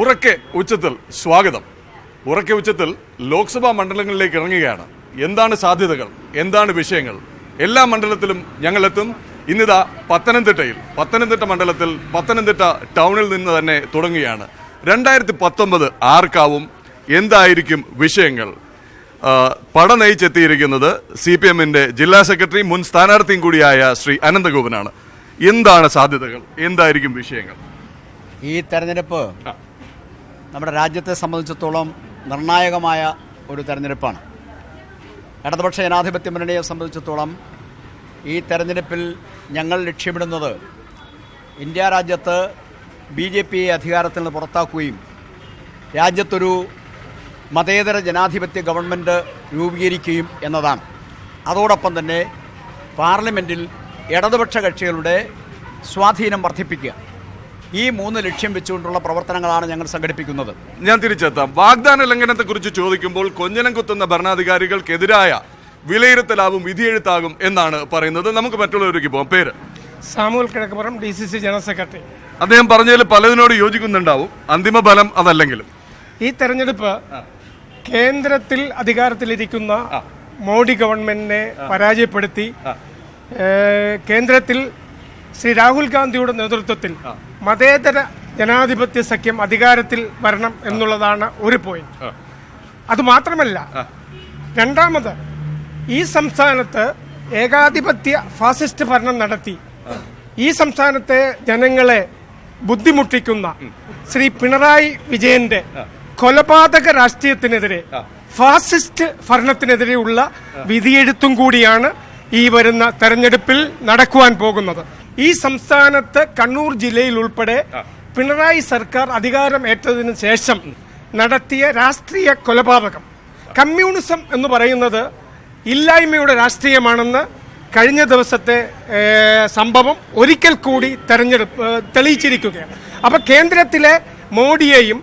ഉറക്കെ ഉച്ചത്തിൽ സ്വാഗതം. ഉറക്കെ ഉച്ചത്തിൽ ലോക്സഭാ മണ്ഡലങ്ങളിലേക്ക് ഇറങ്ങുകയാണ്. എന്താണ് സാധ്യതകൾ? എന്താണ് വിഷയങ്ങൾ? എല്ലാ മണ്ഡലത്തിലും ഞങ്ങളെത്തും. ഇന്നിതാ പത്തനംതിട്ടയിൽ പത്തനംതിട്ട മണ്ഡലത്തിൽ പത്തനംതിട്ട ടൗണിൽ നിന്ന് തന്നെ തുടങ്ങുകയാണ്. രണ്ടായിരത്തി പത്തൊമ്പത് ആർക്കാവും? എന്തായിരിക്കും വിഷയങ്ങൾ? പട നയിച്ചെത്തിയിരിക്കുന്നത് സി പി എമ്മിന്റെ ജില്ലാ സെക്രട്ടറി മുൻ സ്ഥാനാർത്ഥിയും കൂടിയായ ശ്രീ അനന്തഗോപനാണ്. എന്താണ് സാധ്യതകൾ? എന്തായിരിക്കും വിഷയങ്ങൾ? ഈ തെരഞ്ഞെടുപ്പ് നമ്മുടെ രാജ്യത്തെ സംബന്ധിച്ചിടത്തോളം നിർണായകമായ ഒരു തെരഞ്ഞെടുപ്പാണ്. ഇടതുപക്ഷ ജനാധിപത്യ മുന്നണിയെ സംബന്ധിച്ചിടത്തോളം ഈ തെരഞ്ഞെടുപ്പിൽ ഞങ്ങൾ ലക്ഷ്യമിടുന്നത് ഇന്ത്യ രാജ്യത്ത് ബി ജെ പിയെ അധികാരത്തിൽ നിന്ന് പുറത്താക്കുകയും രാജ്യത്തൊരു മതേതര ജനാധിപത്യ ഗവൺമെന്റ് രൂപീകരിക്കുകയും എന്നതാണ്. അതോടൊപ്പം തന്നെ പാർലമെന്റിൽ ഇടതുപക്ഷ കക്ഷികളുടെ സ്വാധീനം വർദ്ധിപ്പിക്കുക. ഈ മൂന്ന് ലക്ഷ്യം വെച്ചുകൊണ്ടുള്ള പ്രവർത്തനങ്ങളാണ് ഞങ്ങൾ സംഘടിപ്പിക്കുന്നത്. ഞാൻ തിരിച്ചെത്താം. വാഗ്ദാന ലംഘനത്തെക്കുറിച്ച് ചോദിക്കുമ്പോൾ കൊഞ്ഞനം കുത്തുന്ന ഭരണാധികാരികൾക്കെതിരായ വിലയിരുത്തലാവും വിധിയെഴുത്താകും എന്നാണ് പറയുന്നത്. നമുക്ക് മറ്റുള്ളവരേക്ക് പോകാം. പേര്? Samuel Kizhakkeppuram D C C general secretary. അദ്ദേഹം പറഞ്ഞതിൽ പലതിനോട് യോജിക്കുന്നുണ്ടാവും. അന്തിമ ഫലം അതല്ലെങ്കിലും. ഈ തെരഞ്ഞെടുപ്പ് കേന്ദ്രത്തിൽ അധികാരത്തിലിരിക്കുന്ന മോഡി ഗവൺമെന്റിനെ പരാജയപ്പെടുത്തി കേന്ദ്രത്തിൽ ശ്രീ രാഹുൽ ഗാന്ധിയുടെ നേതൃത്വത്തിൽ മതേതര ജനാധിപത്യ സഖ്യം അധികാരത്തിൽ വരണം എന്നുള്ളതാണ് ഒരു പോയിന്റ് അതുമാത്രമല്ല രണ്ടാമത് ഈ സംസ്ഥാനത്ത് ഏകാധിപത്യ ഫാസിസ്റ്റ് ഭരണം നടത്തി. ഈ സംസ്ഥാനത്തെ ജനങ്ങളെ ബുദ്ധിമുട്ടിക്കുന്ന ശ്രീ പിണറായി വിജയന്റെ കൊലപാതക രാഷ്ട്രീയത്തിനെതിരെ ഫാസിസ്റ്റ് ഭരണത്തിനെതിരെയുള്ള വിധിയെഴുത്തും കൂടിയാണ് ഈ വരുന്ന തെരഞ്ഞെടുപ്പിൽ നടക്കുവാൻ പോകുന്നത്. ഈ സംസ്ഥാനത്ത് കണ്ണൂർ ജില്ലയിൽ ഉൾപ്പെടെ പിണറായി സർക്കാർ അധികാരം ഏറ്റതിനു ശേഷം നടത്തിയ രാഷ്ട്രീയ കൊലപാതകം. കമ്മ്യൂണിസം എന്ന് പറയുന്നത് ഇല്ലായ്മയുടെ രാഷ്ട്രീയമാണെന്ന് കഴിഞ്ഞ ദിവസത്തെ സംഭവം ഒരിക്കൽ കൂടി തെരഞ്ഞെടുപ്പ് തെളിയിച്ചിരിക്കുകയാണ്. അപ്പോൾ കേന്ദ്രത്തിലെ മോഡിയെയും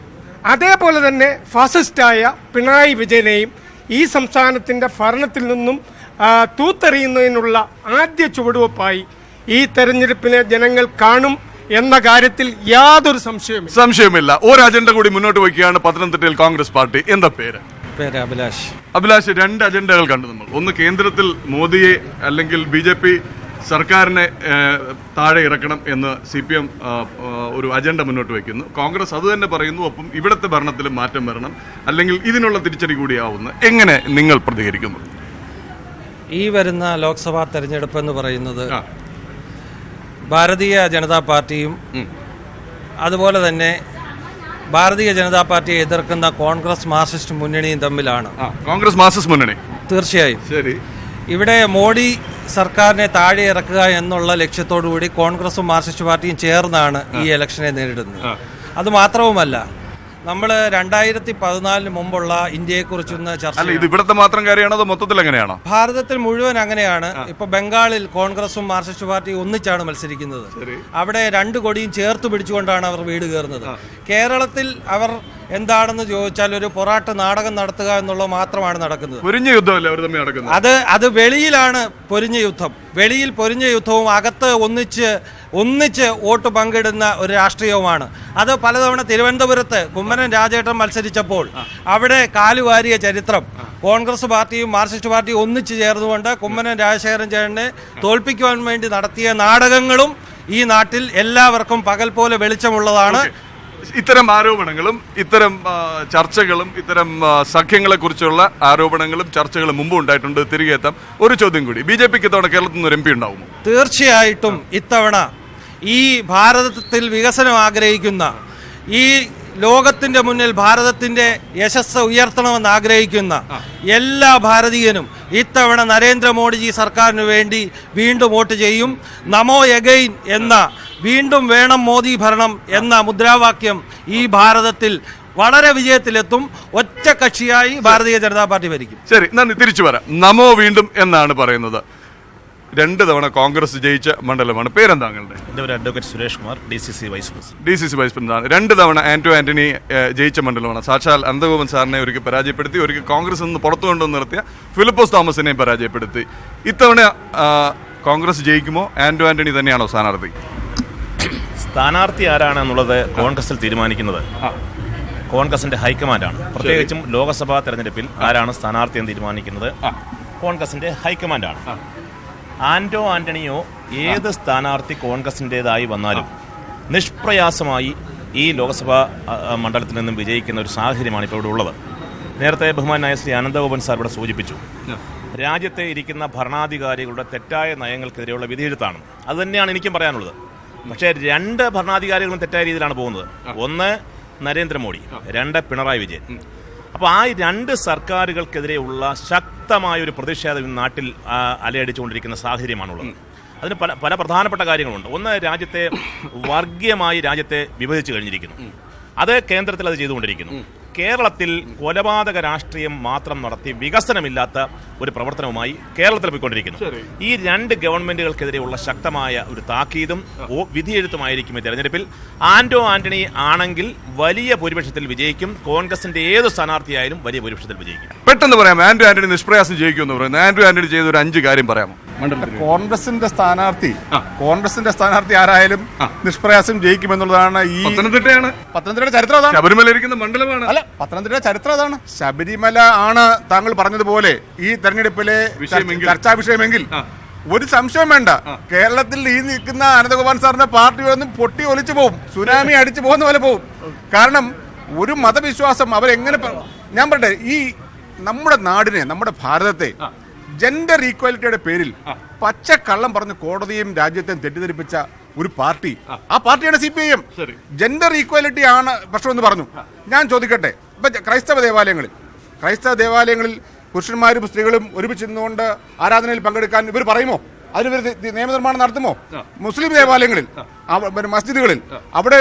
അതേപോലെ തന്നെ ഫാസിസ്റ്റായ പിണറായി വിജയനെയും ഈ സംസ്ഥാനത്തിന്റെ ഭരണത്തിൽ നിന്നും തൂത്തെറിയുന്നതിനുള്ള ആദ്യ ചുവടുവെപ്പായി ഈ തെരഞ്ഞെടുപ്പിനെ ജനങ്ങൾ കാണും എന്ന കാര്യത്തിൽ യാതൊരു സംശയവുമില്ല. സംശയമില്ല ഒരു അജണ്ട കൂടി മുന്നോട്ട് വയ്ക്കുകയാണ് പത്തനംതിട്ടയിൽ കോൺഗ്രസ് പാർട്ടി. എന്താ പേര്? പേര് അഭിലാഷ്. അഭിലാഷ് രണ്ട് അജണ്ടകൾ കണ്ടു നമ്മൾ. ഒന്ന് കേന്ദ്രത്തിൽ മോദിയെ അല്ലെങ്കിൽ ബി ജെ പി സർക്കാരിനെ താഴെ ഇറക്കണം എന്ന് സി പി എം ഒരു അജണ്ട മുന്നോട്ട് വയ്ക്കുന്നു. കോൺഗ്രസ് അത് തന്നെ പറയുന്നു ഒപ്പം ഇവിടുത്തെ ഭരണത്തിൽ മാറ്റം വരണം. അല്ലെങ്കിൽ ഇതിനുള്ള തിരിച്ചടി കൂടിയാവുന്നു. എങ്ങനെ നിങ്ങൾ പ്രതികരിക്കുന്നു? ഈ വരുന്ന ലോക്സഭാ തെരഞ്ഞെടുപ്പ് എന്ന് പറയുന്നത്. ഭാരതീയ ജനതാ പാർട്ടിയും അതുപോലെ തന്നെ ഭാരതീയ ജനതാ പാർട്ടിയെ എതിർക്കുന്ന കോൺഗ്രസ് മാർക്സിസ്റ്റ് മുന്നണിയും തമ്മിലാണ്. കോൺഗ്രസ് മാർക്സിസ്റ്റ് മുന്നണി. തീർച്ചയായും. ശരി. ഇവിടെ മോഡി സർക്കാരിനെ താഴെ ഇറക്കുക എന്നുള്ള ലക്ഷ്യത്തോടു കൂടി കോൺഗ്രസും മാർക്സിസ്റ്റ് പാർട്ടിയും ചേർന്നാണ് ഈ ഇലക്ഷനെ നേരിടുന്നത്. അത് മാത്രവുമല്ല നമ്മൾ രണ്ടായിരത്തി പതിനാലിന് മുമ്പുള്ള ഇന്ത്യയെക്കുറിച്ചൊന്ന് ചർച്ച ഇത് ഇവിടുത്തെ മാത്രം കാര്യമാണോ അതോ മൊത്തത്തിൽ എങ്ങനെയാണോ? ഭാരതത്തിൽ മുഴുവൻ അങ്ങനെയാണ്. ഇപ്പൊ ബംഗാളിൽ കോൺഗ്രസും മാർക്സിസ്റ്റ് പാർട്ടിയും ഒന്നിച്ചാണ് മത്സരിക്കുന്നത്. അവിടെ രണ്ട് കൊടിയും ചേർത്ത് പിടിച്ചുകൊണ്ടാണ് അവർ വീട് കയറുന്നത്. കേരളത്തിൽ അവർ എന്താണെന്ന് ചോദിച്ചാൽ ഒരു പൊറാട്ട് നാടകം നടത്തുക എന്നുള്ളത് മാത്രമാണ് നടക്കുന്നത്. പൊരിഞ്ഞ യുദ്ധമല്ലേ അവർ തമ്മിൽ നടക്കുന്നത്? അത് അത് വെളിയിലാണ് പൊരിഞ്ഞ യുദ്ധം. വെളിയിൽ പൊരിഞ്ഞ യുദ്ധവും അകത്ത് ഒന്നിച്ച് ഒന്നിച്ച് വോട്ട് പങ്കിടുന്ന ഒരു രാഷ്ട്രീയവുമാണ്. അത് പലതവണ തിരുവനന്തപുരത്ത് കുമ്മനം രാജേട്ടൻ മത്സരിച്ചപ്പോൾ അവിടെ കാലുവാരിയ ചരിത്രം. കോൺഗ്രസ് പാർട്ടിയും മാർക്സിസ്റ്റ് പാർട്ടിയും ഒന്നിച്ച് ചേർന്നുകൊണ്ട് കുമ്മനം രാജശേഖരൻ ചേട്ടനെ തോൽപ്പിക്കുവാൻ വേണ്ടി നടത്തിയ നാടകങ്ങളും ഈ നാട്ടിൽ എല്ലാവർക്കും പകൽ പോലെ വെളിച്ചമുള്ളതാണ്. ഇത്തരം ആരോപണങ്ങളും ഇത്തരം ചർച്ചകളും ഇത്തരം സഖ്യങ്ങളെ കുറിച്ചുള്ള ആരോപണങ്ങളും ചർച്ചകളും മുമ്പ് ഉണ്ടായിട്ടുണ്ട്. തിരികെ എത്താം. ഒരു ചോദ്യം കൂടി. ബി ജെ പിക്ക് ഇത്തവണ കേരളത്തിൽ നിന്ന് ഒരു എം പി ഉണ്ടാവുമോ? തീർച്ചയായിട്ടും ഇത്തവണ ഈ ഭാരതത്തിൽ വികസനം ആഗ്രഹിക്കുന്ന ഈ ലോകത്തിന്റെ മുന്നിൽ ഭാരതത്തിന്റെ യശസ് ഉയർത്തണമെന്ന് ആഗ്രഹിക്കുന്ന എല്ലാ ഭാരതീയനും ഇത്തവണ നരേന്ദ്രമോദിജി സർക്കാരിന് വേണ്ടി വീണ്ടും വോട്ട് ചെയ്യും. നമോ എഗൈൻ എന്ന വീണ്ടും വേണം മോദി ഭരണം എന്ന മുദ്രാവാക്യം ഈ ഭാരതത്തിൽ വളരെ വിജയത്തിലെത്തും. ഒറ്റ കക്ഷിയായി ഭാരതീയ ജനതാ പാർട്ടി ഭരിക്കും. ശരി നന്ദി. തിരിച്ചു വരാം. നമോ വീണ്ടും എന്നാണ് പറയുന്നത്. രണ്ട് തവണ കോൺഗ്രസ് ജയിച്ച മണ്ഡലമാണ്. പേരെന്താ താങ്കളുടെ എന്റെ പേര് advocate Suresh Kumar D C C vice president D C C vice president രണ്ട് തവണ ആന്റോ ആന്റണി ജയിച്ച മണ്ഡലമാണ്. സാക്ഷാൽ അനന്തഗോപൻ സാറിനെ ഒരിക്കൽ പരാജയപ്പെടുത്തി ഒരിക്കൽ കോൺഗ്രസ് നിന്ന് പുറത്തു കൊണ്ടുവന്ന് നിർത്തിയ ഫിലിപ്പോസ് തോമസിനെയും പരാജയപ്പെടുത്തി. ഇത്തവണ കോൺഗ്രസ് ജയിക്കുമോ? ആന്റോ ആന്റണി തന്നെയാണോ സ്ഥാനാർത്ഥി? സ്ഥാനാർത്ഥി ആരാണെന്നുള്ളത് കോൺഗ്രസിൽ തീരുമാനിക്കുന്നത് കോൺഗ്രസിന്റെ ഹൈക്കമാൻഡാണ്. പ്രത്യേകിച്ചും ലോക്സഭാ തെരഞ്ഞെടുപ്പിൽ ആരാണ് സ്ഥാനാർത്ഥി എന്ന് തീരുമാനിക്കുന്നത് കോൺഗ്രസിന്റെ ഹൈക്കമാൻഡാണ്. ആന്റോ ആന്റണിയോ ഏത് സ്ഥാനാർത്ഥി കോൺഗ്രസിന്റെതായി വന്നാലും നിഷ്പ്രയാസമായി ഈ ലോക്സഭാ മണ്ഡലത്തിൽ നിന്നും വിജയിക്കുന്ന ഒരു സാഹചര്യമാണ് ഇപ്പോൾ ഇവിടെ ഉള്ളത്. നേരത്തെ ബഹുമാനായ ശ്രീ അനന്തഗോപൻ സാർ ഇവിടെ സൂചിപ്പിച്ചു. രാജ്യത്തെ ഇരിക്കുന്ന ഭരണാധികാരികളുടെ തെറ്റായ നയങ്ങൾക്കെതിരെയുള്ള വിധിയെഴുത്താണ്. അതുതന്നെയാണ് എനിക്കും പറയാനുള്ളത്. പക്ഷേ രണ്ട് ഭരണാധികാരികളും തെറ്റായ രീതിയിലാണ് പോകുന്നത്. ഒന്ന് നരേന്ദ്രമോദി രണ്ട് പിണറായി വിജയൻ. അപ്പോൾ ആ രണ്ട് സർക്കാരുകൾക്കെതിരെയുള്ള ശക്തമായ ഒരു പ്രതിഷേധം ഇന്ന് നാട്ടിൽ അലയടിച്ചുകൊണ്ടിരിക്കുന്ന സാഹചര്യമാണുള്ളത്. അതിന് പല പല പ്രധാനപ്പെട്ട കാര്യങ്ങളുണ്ട്. ഒന്ന് രാജ്യത്തെ വർഗീയമായി രാജ്യത്തെ വിഭജിച്ചു കഴിഞ്ഞിരിക്കുന്നു. അത് കേന്ദ്രത്തിൽ അത് ചെയ്തുകൊണ്ടിരിക്കുന്നു. കേരളത്തിൽ കൊലപാതക രാഷ്ട്രീയം മാത്രം നടത്തി വികസനമില്ലാത്ത ഒരു പ്രവർത്തനവുമായി കേരളത്തിൽ പോയിക്കൊണ്ടിരിക്കുന്നു. ഈ രണ്ട് ഗവൺമെന്റുകൾക്കെതിരെയുള്ള ശക്തമായ ഒരു താക്കീതും വിധിയെഴുത്തുമായിരിക്കും ഈ തെരഞ്ഞെടുപ്പിൽ. ആന്റോ ആന്റണി ആണെങ്കിൽ വലിയ ഭൂരിപക്ഷത്തിൽ വിജയിക്കും. കോൺഗ്രസിന്റെ ഏത് സ്ഥാനാർത്ഥിയായാലും വലിയ ഭൂരിപക്ഷത്തിൽ വിജയിക്കും. പെട്ടെന്ന് പറയാം ആന്റോ ആന്റണി നിഷ്പ്രയാസം ജയിക്കുമെന്ന് പറയുന്നത്. ആന്റോ ആന്റണി ചെയ്ത ഒരു അഞ്ച് കാര്യം പറയാമോ? കോൺഗ്രസിന്റെ സ്ഥാനാർത്ഥി കോൺഗ്രസിന്റെ സ്ഥാനാർത്ഥി ആരായാലും നിഷ്പ്രയാസം ജയിക്കുമെന്നുള്ളതാണ് ഈ പത്തനംതിട്ടയാണ്. പത്തനംതിട്ടയുടെ ചരിത്രം അതാണ്. ശബരിമല ഇരിക്കുന്ന മണ്ഡലമാണ്. അല്ല പത്തനംതിട്ടയുടെ ചരിത്രം അതാണ്. ശബരിമല ആണ് താങ്കൾ പറഞ്ഞതുപോലെ ഈ തെരഞ്ഞെടുപ്പിലെ. ചർച്ചാ വിഷയമെങ്കിൽ ഒരു സംശയം വേണ്ട. കേരളത്തിൽ ഈ നിൽക്കുന്ന അനന്തകുമാർ സാറിന്റെ പാർട്ടി ഒന്നും പൊട്ടി ഒലിച്ചു പോകും സുനാമി അടിച്ചു പോകുന്ന പോലെ പോകും കാരണം ഒരു മതവിശ്വാസം അവരെങ്ങനെ ഞാൻ പറയട്ടെ ഈ നമ്മുടെ നാടിനെ നമ്മുടെ ഭാരതത്തെ ജെൻഡർ ഈക്വാലിറ്റിയുടെ പേരിൽ പച്ച കള്ളം പറഞ്ഞ് കോടതിയും രാജ്യത്തെയും തെറ്റിദ്ധരിപ്പിച്ച ഒരു പാർട്ടി. ആ. പാർട്ടിയാണ് C P I M gender equality ആണ് പ്രശ്നമെന്ന് പറഞ്ഞു. ഞാൻ ചോദിക്കട്ടെ ഇപ്പൊ ക്രൈസ്തവ ദേവാലയങ്ങളിൽ ക്രൈസ്തവ ദേവാലയങ്ങളിൽ പുരുഷന്മാരും സ്ത്രീകളും ഒരുമിച്ച് നിന്നുകൊണ്ട് ആരാധനയിൽ പങ്കെടുക്കാൻ ഇവർ പറയുമോ? അതിന് ഇവർ നിയമനിർമ്മാണം നടത്തുമോ? മുസ്ലിം ദേവാലയങ്ങളിൽ പിന്നെ മസ്ജിദുകളിൽ അവിടെ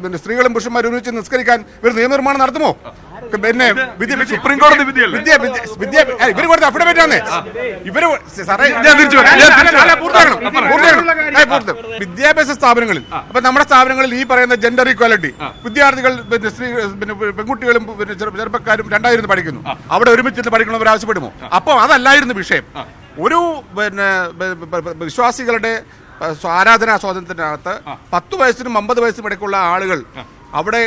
പിന്നെ സ്ത്രീകളും പുരുഷന്മാരും ഒരുമിച്ച് നിസ്കരിക്കാൻ ഇവർ നിയമനിർമ്മാണം നടത്തുമോ? പിന്നെ വിദ്യ- സുപ്രീം കോടതി വിധിയല്ലേ? വിദ്യ വിദ്യ വിദ്യ ഏ, ഇവർ കൊടുത്ത അഫിഡവിറ്റ് ആണ് ഇവർ സാറേ. വിദ്യാഭ്യാസ സ്ഥാപനങ്ങളിൽ. അപ്പൊ നമ്മുടെ സ്ഥാപനങ്ങളിൽ ഈ പറയുന്ന ജെൻഡർ ഈക്വാലിറ്റി വിദ്യാർത്ഥികൾ പിന്നെ സ്ത്രീ പിന്നെ പെൺകുട്ടികളും പിന്നെ ചെറുപ്പക്കാരും രണ്ടായിരുന്നു പഠിക്കുന്നു. അവിടെ ഒരുമിച്ച് പഠിക്കണമെന്ന് ആവശ്യപ്പെടുമോ അപ്പൊ അതല്ലായിരുന്നു വിഷയം. ഒരു പിന്നെ വിശ്വാസികളുടെ ആരാധനാ സ്വാതന്ത്ര്യത്തിനകത്ത് പത്ത് വയസ്സിനും അമ്പത് വയസ്സിനും ഇടയ്ക്കുള്ള ആളുകൾ അവിടെ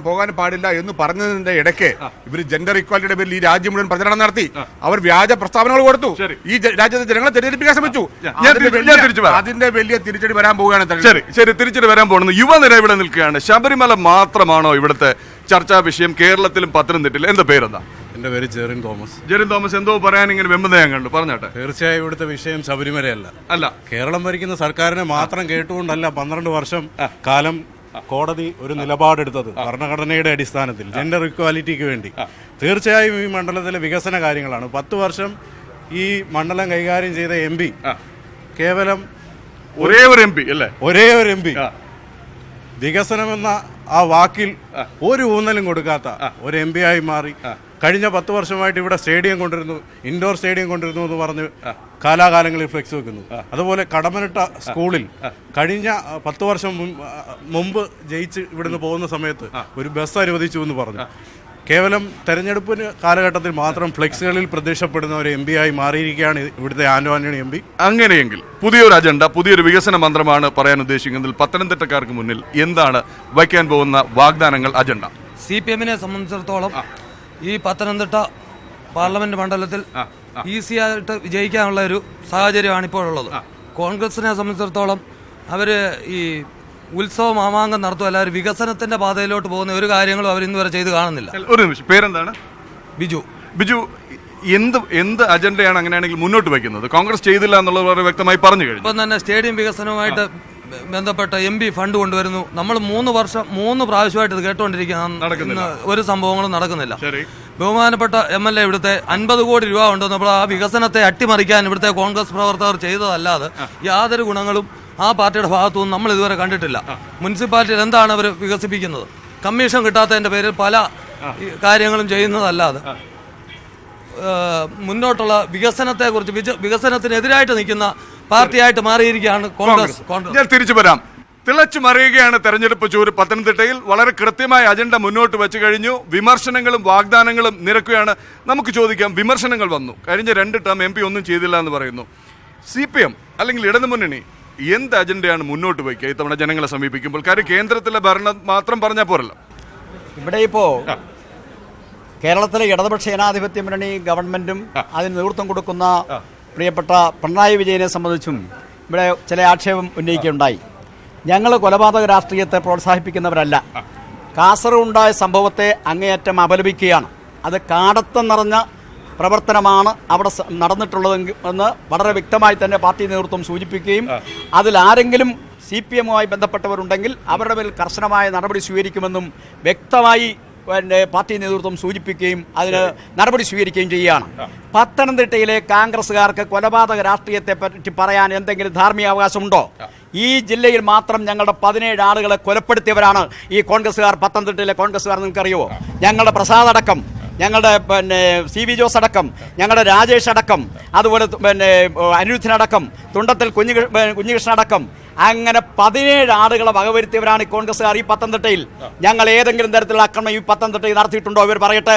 പോകാൻ പാടില്ല എന്ന് പറഞ്ഞതിന്റെ ഇടയ്ക്ക് ഇവർ ജെൻഡർ ഇക്വാലിറ്റിയുടെ പേരിൽ ഈ രാജ്യം മുഴുവൻ പ്രചരണം നടത്തി. അവർ വ്യാജ പ്രസ്താവനകൾ കൊടുത്തു. ഈ രാജ്യത്തെ ജനങ്ങളെ തെറ്റിദ്ധരിപ്പിക്കാൻ ശ്രമിച്ചു. ഞാൻ അതിന്റെ തിരിച്ച് വലിയ- തിരിച്ചടി വരാൻ പോവുകയാണ്. ശരി ശരി തിരിച്ചടി വരാൻ പോകുന്നത് യുവനിര ഇവിടെ നിൽക്കുകയാണ്. ശബരിമല മാത്രമാണോ ഇവിടുത്തെ ചർച്ചാ വിഷയം? കേരളത്തിലും പത്തനംതിട്ടയിലും. എന്താ പേരെന്താ? എന്റെ പേര് ജെറിൻ തോമസ്. ജെറിൻ തോമസ് എന്തോ പറയാൻ ഇങ്ങനെ വെമ്പത ഞാൻ കണ്ടു. പറഞ്ഞോട്ടെ. തീർച്ചയായും ഇവിടുത്തെ വിഷയം ശബരിമലയല്ല. അല്ല. കേരളം ഭരിക്കുന്ന സർക്കാരിനെ മാത്രം കേട്ടുകൊണ്ടല്ല പന്ത്രണ്ട് വർഷം കാലം കോടതി ഒരു നിലപാടെടുത്തത് ഭരണഘടനയുടെ അടിസ്ഥാനത്തിൽ ജെൻഡർ ഇക്വാലിറ്റിക്ക് വേണ്ടി. തീർച്ചയായും ഈ മണ്ഡലത്തിലെ വികസന കാര്യങ്ങളാണ്. പത്ത് വർഷം ഈ മണ്ഡലം കൈകാര്യം ചെയ്ത എം പി കേവലം ഒരേ ഒരു എം പി അല്ലേ? ഒരേ ഒരു എം പി വികസനമെന്ന ആ വാക്കിൽ ഒരു ഊന്നലും കൊടുക്കാത്ത ഒരു എം പി ആയി മാറി. കഴിഞ്ഞ പത്ത് വർഷമായിട്ട് ഇവിടെ സ്റ്റേഡിയം കൊണ്ടിരുന്നു ഇൻഡോർ സ്റ്റേഡിയം കൊണ്ടിരുന്നു എന്ന് പറഞ്ഞ് കാലാകാലങ്ങളിൽ ഫ്ലെക്സ് വെക്കുന്നു. അതുപോലെ കടമനിട്ട സ്കൂളിൽ കഴിഞ്ഞ പത്ത് വർഷം മുമ്പ് ജയിച്ച് ഇവിടുന്ന് പോകുന്ന സമയത്ത് ഒരു ബസ് അനുവദിച്ചു എന്ന് പറഞ്ഞു. കേവലം തെരഞ്ഞെടുപ്പിന് കാലഘട്ടത്തിൽ മാത്രം ഫ്ലെക്സുകളിൽ പ്രത്യക്ഷപ്പെടുന്ന ഒരു എം പി ആയി മാറിയിരിക്കുകയാണ് ഇവിടുത്തെ ആന്റോ ആന്റണി എം പി അങ്ങനെയെങ്കിൽ പുതിയൊരു അജണ്ട പുതിയൊരു വികസന മന്ത്രമാണ് പറയാൻ ഉദ്ദേശിക്കുന്നതിൽ പത്തനംതിട്ടക്കാർക്ക് മുന്നിൽ എന്താണ് വയ്ക്കാൻ പോകുന്ന വാഗ്ദാനങ്ങൾ അജണ്ട? സി പി എമ്മിനെ സംബന്ധിച്ചിടത്തോളം ഈ പത്തനംതിട്ട പാർലമെന്റ് മണ്ഡലത്തിൽ ഈസി ആയിട്ട് വിജയിക്കാനുള്ള ഒരു സാഹചര്യമാണ് ഇപ്പോഴുള്ളത്. കോൺഗ്രസിനെ സംബന്ധിച്ചിടത്തോളം അവർ ഈ ഉത്സവ മാമാങ്കം നടത്തും. അല്ലാതെ വികസനത്തിന്റെ പാതയിലോട്ട് പോകുന്ന ഒരു കാര്യങ്ങളും അവർ ഇന്ന് വരെ ചെയ്ത് കാണുന്നില്ല. ഒരു നിമിഷം. പേരെന്താണ്? ബിജു. ബിജു എന്ത് എന്ത് അജണ്ടയാണ് അങ്ങനെയാണെങ്കിൽ മുന്നോട്ട് വയ്ക്കുന്നത്? കോൺഗ്രസ് ചെയ്തില്ല എന്നുള്ളത് വളരെ വ്യക്തമായി പറഞ്ഞു കഴിഞ്ഞു. ഇപ്പം തന്നെ സ്റ്റേഡിയം വികസനവുമായിട്ട് ബന്ധപ്പെട്ട എം പി ഫണ്ട് കൊണ്ടുവരുന്നു. നമ്മൾ മൂന്ന് വർഷം മൂന്ന് പ്രാവശ്യമായിട്ട് ഇത് കേട്ടുകൊണ്ടിരിക്കുന്ന. ഒരു സംഭവങ്ങളും നടക്കുന്നില്ല. ബഹുമാനപ്പെട്ട എം എൽ എ ഇവിടുത്തെ അൻപത് കോടി രൂപ ഉണ്ടോ നമ്മൾ ആ വികസനത്തെ അട്ടിമറിക്കാൻ ഇവിടുത്തെ കോൺഗ്രസ് പ്രവർത്തകർ ചെയ്തതല്ലാതെ യാതൊരു ഗുണങ്ങളും ആ പാർട്ടിയുടെ ഭാഗത്തുനിന്ന് നമ്മൾ ഇതുവരെ കണ്ടിട്ടില്ല. മുനിസിപ്പാലിറ്റിയിൽ എന്താണ് അവർ വികസിപ്പിക്കുന്നത്? കമ്മീഷൻ കിട്ടാത്തതിന്റെ പേരിൽ പല കാര്യങ്ങളും ചെയ്യുന്നതല്ലാതെ. മുന്നോട്ടുള്ള വികസനത്തെക്കുറിച്ച് വിജ- വികസനത്തിനെതിരായിട്ട് നിൽക്കുന്ന പാർട്ടിയായിട്ട് മാറിയിരിക്കുകയാണ് കോൺഗ്രസ്. കോൺഗ്രസ്. ഞാൻ തിരിച്ചു വരാം. തിളച്ചു മറിയുകയാണ് തെരഞ്ഞെടുപ്പ് ചൂര് പത്തനംതിട്ടയിൽ. വളരെ കൃത്യമായ അജണ്ട മുന്നോട്ട് വെച്ചു കഴിഞ്ഞു. വിമർശനങ്ങളും വാഗ്ദാനങ്ങളും നിരക്കുകയാണ്. നമുക്ക് ചോദിക്കാം വിമർശനങ്ങൾ വന്നു. കഴിഞ്ഞ രണ്ട് ടേം എം പി ഒന്നും ചെയ്തില്ല എന്ന് പറയുന്നു. സി പി എം അല്ലെങ്കിൽ ഇടതുമുന്നണി എന്ത് അജണ്ടയാണ് മുന്നോട്ട് വയ്ക്കുക? ഇത്തവണ ജനങ്ങളെ സമീപിക്കുമ്പോൾ കാര്യം കേന്ദ്രത്തിലെ ഭരണം മാത്രം പറഞ്ഞാൽ പോരല്ലോ. ഇവിടെ ഇപ്പോ കേരളത്തിലെ ഇടതുപക്ഷ ജനാധിപത്യ മുന്നണി ഗവൺമെന്റും അതിന് നേതൃത്വം കൊടുക്കുന്ന പ്രിയപ്പെട്ട പിണറായി വിജയനെ സംബന്ധിച്ചും ഇവിടെ ചില ആക്ഷേപം ഉന്നയിക്കുകയുണ്ടായി. ഞങ്ങൾ കൊലപാതക രാഷ്ട്രീയത്തെ പ്രോത്സാഹിപ്പിക്കുന്നവരല്ല. കാസർഗോഡുണ്ടായ സംഭവത്തെ അങ്ങേയറ്റം അപലപിക്കുകയാണ്. അത് കാടത്തം നിറഞ്ഞ പ്രവർത്തനമാണ് അവിടെ നടന്നിട്ടുള്ളതെങ്കിൽ എന്ന് വളരെ വ്യക്തമായി തന്നെ പാർട്ടി നേതൃത്വം സൂചിപ്പിക്കുകയും അതിൽ ആരെങ്കിലും സി പി എമ്മുമായി ബന്ധപ്പെട്ടവരുണ്ടെങ്കിൽ അവരുടെ മേൽ കർശനമായ നടപടി സ്വീകരിക്കുമെന്നും വ്യക്തമായി പിന്നെ പാർട്ടി നേതൃത്വം സൂചിപ്പിക്കുകയും അതിന് നടപടി സ്വീകരിക്കുകയും ചെയ്യുകയാണ്. പത്തനംതിട്ടയിലെ കോൺഗ്രസ്സുകാർക്ക് കൊലപാതക രാഷ്ട്രീയത്തെ പറ്റി പറയാൻ എന്തെങ്കിലും ധാർമ്മിക അവകാശമുണ്ടോ? ഈ ജില്ലയിൽ മാത്രം ഞങ്ങളുടെ പതിനേഴ് ആളുകളെ കൊലപ്പെടുത്തിയവരാണ് ഈ കോൺഗ്രസ്സുകാർ പത്തനംതിട്ടയിലെ കോൺഗ്രസ്സുകാർ നിങ്ങൾക്കറിയുമോ ഞങ്ങളുടെ പ്രസാദ് അടക്കം ഞങ്ങളുടെ പിന്നെ സി വി ജോസ് അടക്കം ഞങ്ങളുടെ രാജേഷ് അടക്കം അതുപോലെ പിന്നെ അനിരുദ്ധനടക്കം തുണ്ടത്തിൽ കുഞ്ഞു കുഞ്ഞുകൃഷ്ണൻ അടക്കം. അങ്ങനെ പതിനേഴ് ആളുകളെ വകവരുത്തിയവരാണ് ഈ കോൺഗ്രസ്സുകാർ ഈ പത്തനംതിട്ടയിൽ. ഞങ്ങൾ ഏതെങ്കിലും തരത്തിലുള്ള അക്രമം ഈ പത്തനംതിട്ടയിൽ നടത്തിയിട്ടുണ്ടോ? ഇവർ പറയട്ടെ.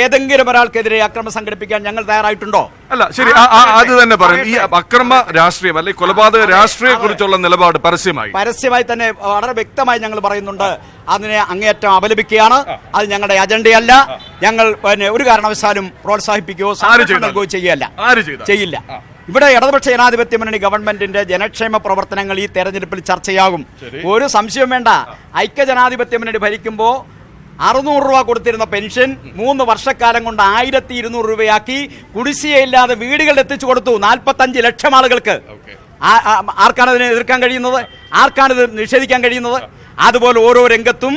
ഏതെങ്കിലും ഒരാൾക്കെതിരെ അക്രമം സംഘടിപ്പിക്കാൻ ഞങ്ങൾ തയ്യാറായിട്ടുണ്ടോ? അല്ല ശരി അത് തന്നെ പറയും. ഈ അക്രമ രാഷ്ട്രീയം അല്ലെങ്കിൽ കൊലപാതക രാഷ്ട്രീയ കുറിച്ചുള്ള നിലപാട് പരസ്യമായി. പരസ്യമായി തന്നെ വളരെ വ്യക്തമായി ഞങ്ങൾ പറയുന്നുണ്ട്. അതിനെ അങ്ങേയറ്റം അപലപിക്കുകയാണ്. അത് ഞങ്ങളുടെ അജണ്ടയല്ല. ഞങ്ങൾ പിന്നെ ഒരു കാരണവശാലും പ്രോത്സാഹിപ്പിക്കുകയോ? നൽകുകയോ ചെയ്യല്ല. ചെയ്യില്ല. ഇവിടെ ഇടതുപക്ഷ ജനാധിപത്യ മുന്നണി ഗവൺമെന്റിന്റെ ജനക്ഷേമ പ്രവർത്തനങ്ങൾ ഈ തെരഞ്ഞെടുപ്പിൽ ചർച്ചയാകും. ഒരു സംശയം വേണ്ട. ഐക്യജനാധിപത്യ മുന്നണി ഭരിക്കുമ്പോൾ അറുന്നൂറ് രൂപ കൊടുത്തിരുന്ന പെൻഷൻ മൂന്ന് വർഷക്കാലം കൊണ്ട് ആയിരത്തി ഇരുന്നൂറ് രൂപയാക്കി കുടിശ്ശികയില്ലാതെ വീടുകളിൽ എത്തിച്ചു കൊടുത്തു. നാൽപ്പത്തഞ്ച് ലക്ഷം ആളുകൾക്ക്. ആർക്കാണ് അതിനെ എതിർക്കാൻ കഴിയുന്നത്? ആർക്കാണ് ഇത് നിഷേധിക്കാൻ കഴിയുന്നത്? അതുപോലെ ഓരോ രംഗത്തും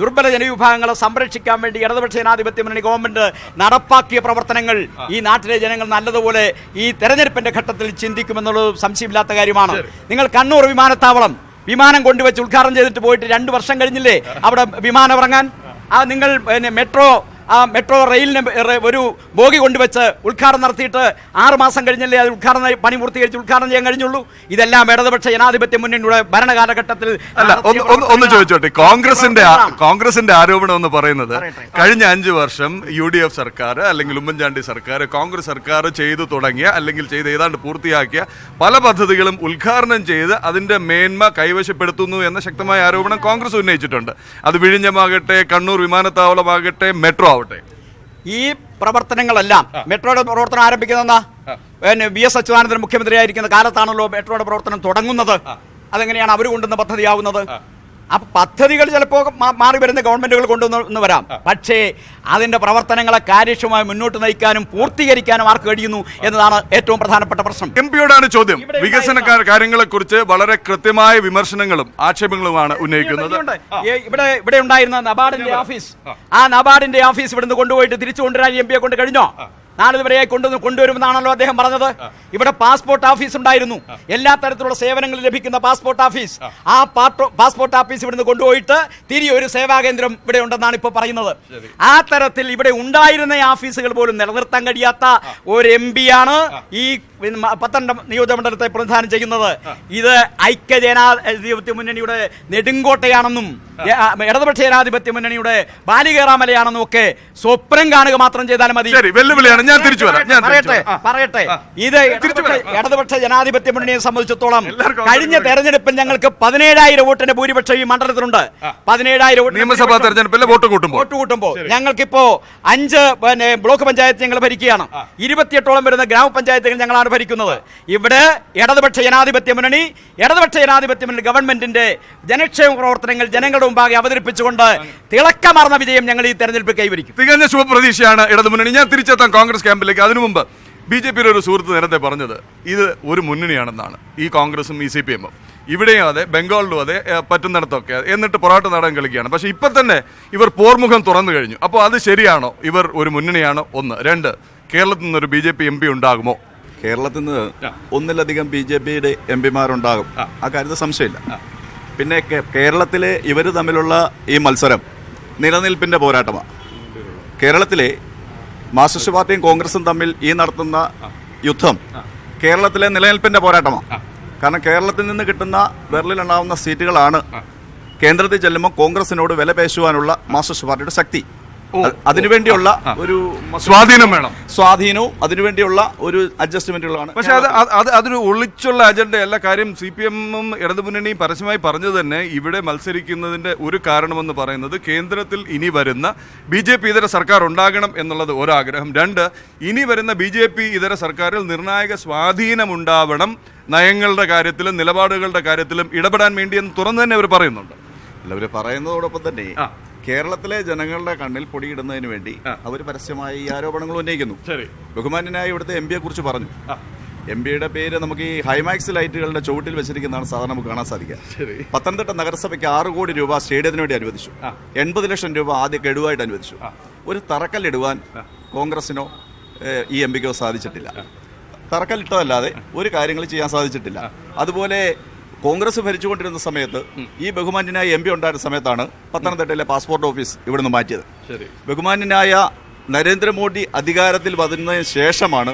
ദുർബല ജനവിഭാഗങ്ങളെ സംരക്ഷിക്കാൻ വേണ്ടി ഇടതുപക്ഷ ജനാധിപത്യ മുന്നണി ഗവൺമെന്റ് നടപ്പാക്കിയ പ്രവർത്തനങ്ങൾ ഈ നാട്ടിലെ ജനങ്ങൾ നല്ലതുപോലെ ഈ തെരഞ്ഞെടുപ്പിന്റെ ഘട്ടത്തിൽ ചിന്തിക്കുമെന്നുള്ളത് സംശയമില്ലാത്ത കാര്യമാണ്. നിങ്ങൾ കണ്ണൂർ വിമാനത്താവളം വിമാനം കൊണ്ടുവച്ച് ഉദ്ഘാടനം ചെയ്തിട്ട് പോയിട്ട് രണ്ട് വർഷം കഴിഞ്ഞില്ലേ? അവിടെ വിമാനം ഇറങ്ങാൻ? ആ നിങ്ങൾ പിന്നെ മെട്രോ ആ മെട്രോ റെയിലിന് ഒരു ബോഗി കൊണ്ടുവച്ച് ഉദ്ഘാടനം നടത്തിയിട്ട് ആറ് മാസം കഴിഞ്ഞല്ലേ അത് ഉദ്ഘാടന പണി പൂർത്തീകരിച്ച് ഉദ്ഘാടനം ചെയ്യാൻ കഴിഞ്ഞുള്ളൂ. ഇതെല്ലാം ഇടതുപക്ഷ ജനാധിപത്യ മുന്നണിയുടെ ഭരണകാലഘട്ടത്തിൽ അല്ല ഒന്ന് ചോദിച്ചോട്ടെ കോൺഗ്രസിന്റെ കോൺഗ്രസിന്റെ ആരോപണം എന്ന് പറയുന്നത് കഴിഞ്ഞ അഞ്ചു വർഷം യു ഡി എഫ് സർക്കാർ അല്ലെങ്കിൽ ഉമ്മൻചാണ്ടി സർക്കാർ കോൺഗ്രസ് സർക്കാർ ചെയ്തു തുടങ്ങിയ അല്ലെങ്കിൽ ചെയ്ത് ഏതാണ്ട് പൂർത്തിയാക്കിയ പല പദ്ധതികളും ഉദ്ഘാടനം ചെയ്ത് അതിന്റെ മേന്മ കൈവശപ്പെടുത്തുന്നു എന്ന ശക്തമായ ആരോപണം കോൺഗ്രസ് ഉന്നയിച്ചിട്ടുണ്ട്. അത് വിഴിഞ്ഞമാകട്ടെ കണ്ണൂർ വിമാനത്താവളമാകട്ടെ മെട്രോ ആവട്ടെ. ഈ പ്രവർത്തനങ്ങളെല്ലാം മെട്രോയുടെ പ്രവർത്തനം ആരംഭിക്കുന്ന പിന്നെ വി എസ് അച്യുതാനന്ദൻ മുഖ്യമന്ത്രിയായിരിക്കുന്ന കാലത്താണല്ലോ മെട്രോയുടെ പ്രവർത്തനം തുടങ്ങുന്നത്. അതെങ്ങനെയാണ് അവർ കൊണ്ടുവന്ന പദ്ധതിയാവുന്നത്? അപ്പൊ പദ്ധതികൾ ചിലപ്പോൾ മാറി വരുന്ന ഗവൺമെന്റുകൾ കൊണ്ടുവന്ന് വരാം. പക്ഷേ അതിന്റെ പ്രവർത്തനങ്ങളെ കാര്യക്ഷമമായി മുന്നോട്ട് നയിക്കാനും പൂർത്തീകരിക്കാനും ആർക്ക് കഴിയുന്നു എന്നതാണ് ഏറ്റവും പ്രധാനപ്പെട്ട പ്രശ്നം. എം പിയോടാണ് ചോദ്യം. വികസന കാര്യങ്ങളെ കുറിച്ച് വളരെ കൃത്യമായ വിമർശനങ്ങളും ആക്ഷേപങ്ങളുമാണ് ഉന്നയിക്കുന്നത്. ഇവിടെ ഇവിടെ ഉണ്ടായിരുന്ന നബാർഡിന്റെ ഓഫീസ്. ആ. നബാർഡിന്റെ ഓഫീസ് ഇവിടുന്ന് കൊണ്ടുപോയിട്ട് തിരിച്ചു കൊണ്ടുവരാൻ എം പിയെ കൊണ്ട് കഴിഞ്ഞോ? നാളിതുവരെയായി കൊണ്ടുവന്ന് കൊണ്ടുവരുമെന്നാണല്ലോ അദ്ദേഹം പറഞ്ഞത്. ഇവിടെ പാസ്പോർട്ട് ഓഫീസ് ഉണ്ടായിരുന്നു. എല്ലാ തരത്തിലുള്ള സേവനങ്ങൾ ലഭിക്കുന്ന പാസ്പോർട്ട് ഓഫീസ്. ആ. പാസ്പോർട്ട് ഓഫീസ് ഇവിടുന്ന് കൊണ്ടുപോയിട്ട് തിരി ഒരു സേവാ കേന്ദ്രം ഇവിടെ ഉണ്ടെന്നാണ് ഇപ്പോൾ പറയുന്നത്. ആ തരത്തിൽ ഇവിടെ ഉണ്ടായിരുന്ന ഓഫീസുകൾ പോലും നിലനിർത്താൻ കഴിയാത്ത ഒരു എം ആണ് ഈ പത്തനംതിട്ട നിയോജകമണ്ഡലത്തെ പ്രതിനിധാനം ചെയ്യുന്നത്. ഇത് ഐക്യ ജനാധിപത്യ മുന്നണിയുടെ നെടുങ്കോട്ടയാണെന്നും ഇടതുപക്ഷ ജനാധിപത്യ മുന്നണിയുടെ ബാലികേറാമലയാണെന്നും ഒക്കെ സ്വപ്നം കാണുക മാത്രം ചെയ്താൽ മതി. വെല്ലുവിളിയാണ്. ഞാൻ തിരിച്ചു വരാം. പറയട്ടെ. പറയട്ടെ. ഇത് ഇടതുപക്ഷ- ജനാധിപത്യ മുന്നണിയെ സംബന്ധിച്ചിടത്തോളം കഴിഞ്ഞ തെരഞ്ഞെടുപ്പിൽ ഞങ്ങൾക്ക് പതിനേഴായിരം വോട്ടിന്റെ ഭൂരിപക്ഷം ഈ മണ്ഡലത്തിലുണ്ട്. പതിനേഴായിരം വോട്ട് നിയമസഭാ തെരഞ്ഞെടുപ്പിൽ വോട്ട് കൂട്ടുമ്പോൾ? വോട്ട് കൂട്ടുമ്പോൾ. ഞങ്ങൾക്കിപ്പോ അഞ്ച് പിന്നെ ബ്ലോക്ക് പഞ്ചായത്ത് ഞങ്ങൾ ഭരിക്കുകയാണ്. ഇരുപത്തിയെട്ടോളം വരുന്ന ഗ്രാമപഞ്ചായത്തുകൾ ഞങ്ങളാണ് ഭരിക്കുന്നത്. ഇവിടെ ഇടതുപക്ഷ ജനാധിപത്യ മുന്നണി ഇടതുപക്ഷ ജനാധിപത്യ മുന്നണി ഗവൺമെന്റിന്റെ ജനക്ഷേമ പ്രവർത്തനങ്ങൾ ജനങ്ങളുടെ മുമ്പാകെ അവതരിപ്പിച്ചുകൊണ്ട് തിളക്കമാർന്ന വിജയം ഞങ്ങൾ ഈ തെരഞ്ഞെടുപ്പ് കൈവരിക്കും. തികഞ്ഞ ശുഭപ്രതീക്ഷയാണ് ഇടതുമുന്നണി. ഞാൻ തിരിച്ചെത്താം കോൺഗ്രസ് ക്യാമ്പിലേക്ക് അതിനു മുമ്പ് ബി ജെ പിയുടെ ഒരു സുഹൃത്ത് നേരത്തെ പറഞ്ഞത് ഇത് ഒരു മുന്നണിയാണെന്നാണ്. ഈ കോൺഗ്രസും ഈ സി പി എമ്മും. ഇവിടെയും അതെ ബംഗാളിലും അതെ പറ്റുന്നിടത്തൊക്കെ എന്നിട്ട് പൊറാട്ട് നാടകം കളിക്കുകയാണ്. പക്ഷേ ഇപ്പം തന്നെ ഇവർ പോർമുഖം തുറന്നു കഴിഞ്ഞു. അപ്പോൾ അത് ശരിയാണോ? ഇവർ ഒരു മുന്നണിയാണോ? ഒന്ന്. രണ്ട്. കേരളത്തിൽ നിന്നൊരു B J P M P ഉണ്ടാകുമോ? കേരളത്തിൽ നിന്ന് ഒന്നിലധികം ബി ജെ പിയുടെ എം പിമാരുണ്ടാകും. ആ. കാര്യത്തിൽ സംശയമില്ല. പിന്നെ കേരളത്തിലെ ഇവർ തമ്മിലുള്ള ഈ മത്സരം നിലനിൽപ്പിന്റെ പോരാട്ടമാണ് കേരളത്തിലെ മാർക്സിസ്റ്റ് പാർട്ടിയും കോൺഗ്രസും തമ്മിൽ ഈ നടത്തുന്ന യുദ്ധം കേരളത്തിലെ നിലനിൽപ്പിന്റെ പോരാട്ടമാണ്. കാരണം കേരളത്തിൽ നിന്ന് കിട്ടുന്ന വിരലിലുണ്ടാവുന്ന സീറ്റുകളാണ് കേന്ദ്രത്തിൽ ചെല്ലുമ്പോൾ കോൺഗ്രസിനോട് വില പേശുവാനുള്ള മാർക്സിസ്റ്റ് പാർട്ടിയുടെ ശക്തി. അതിനുവേണ്ടിയുള്ള ഒരു സ്വാധീനം വേണം. സ്വാധീനവും അതിനുവേണ്ടിയുള്ള ഒരു അഡ്ജസ്റ്റ്മെന്റുകളാണ്. പക്ഷെ അത് അത് അത് അതൊരു ഒളിച്ചുള്ള അജണ്ടയല്ല. കാര്യം സി പി എമ്മും ഇടതുമുന്നണിയും പരസ്യമായി പറഞ്ഞു തന്നെ ഇവിടെ മത്സരിക്കുന്നതിന്റെ ഒരു കാരണമെന്ന് പറയുന്നത് കേന്ദ്രത്തിൽ ഇനി വരുന്ന ബി ജെ പി ഇതര സർക്കാർ ഉണ്ടാകണം എന്നുള്ളത് ഒരാഗ്രഹം. രണ്ട് ഇനി വരുന്ന ബി ജെ പി ഇതര സർക്കാരിൽ നിർണായക സ്വാധീനമുണ്ടാവണം നയങ്ങളുടെ കാര്യത്തിലും നിലപാടുകളുടെ കാര്യത്തിലും ഇടപെടാൻ വേണ്ടി എന്ന് തുറന്നു തന്നെ അവർ പറയുന്നുണ്ട്. അവർ പറയുന്നതോടൊപ്പം തന്നെ കേരളത്തിലെ ജനങ്ങളുടെ കണ്ണിൽ പൊടിയിടുന്നതിന് വേണ്ടി അവർ പരസ്യമായി ഈ ആരോപണങ്ങൾ ഉന്നയിക്കുന്നു. ശരി. ബഹുമാന്യനായ ഇവിടുത്തെ എം പിയെ കുറിച്ച് പറഞ്ഞു. എം പിയുടെ പേര് നമുക്ക് ഈ ഹൈമാക്സ് ലൈറ്റുകളുടെ ചുവട്ടിൽ വെച്ചിരിക്കുന്നതാണ് സാധാരണ നമുക്ക് കാണാൻ സാധിക്കുക. പത്തനംതിട്ട നഗരസഭയ്ക്ക് ആറ് കോടി രൂപ സ്റ്റേഡിയത്തിന് വേണ്ടി അനുവദിച്ചു. എൺപത് ലക്ഷം രൂപ ആദ്യ കെടുവായിട്ട് അനുവദിച്ചു. ഒരു തറക്കല്ലിടുവാൻ കോൺഗ്രസിനോ ഈ എം പിക്കോ സാധിച്ചിട്ടില്ല. തറക്കല്ലിട്ടതല്ലാതെ ഒരു കാര്യങ്ങൾ ചെയ്യാൻ സാധിച്ചിട്ടില്ല. അതുപോലെ കോൺഗ്രസ് ഭരിച്ചുകൊണ്ടിരുന്ന സമയത്ത് ഈ ബഹുമാന്യനായ എം പി ഉണ്ടായിരുന്ന സമയത്താണ് പത്തനംതിട്ടയിലെ പാസ്പോർട്ട് ഓഫീസ് ഇവിടുന്ന് മാറ്റിയത്. ശരി. ബഹുമാന്യനായ നരേന്ദ്രമോദി അധികാരത്തിൽ വന്നതിന് ശേഷമാണ്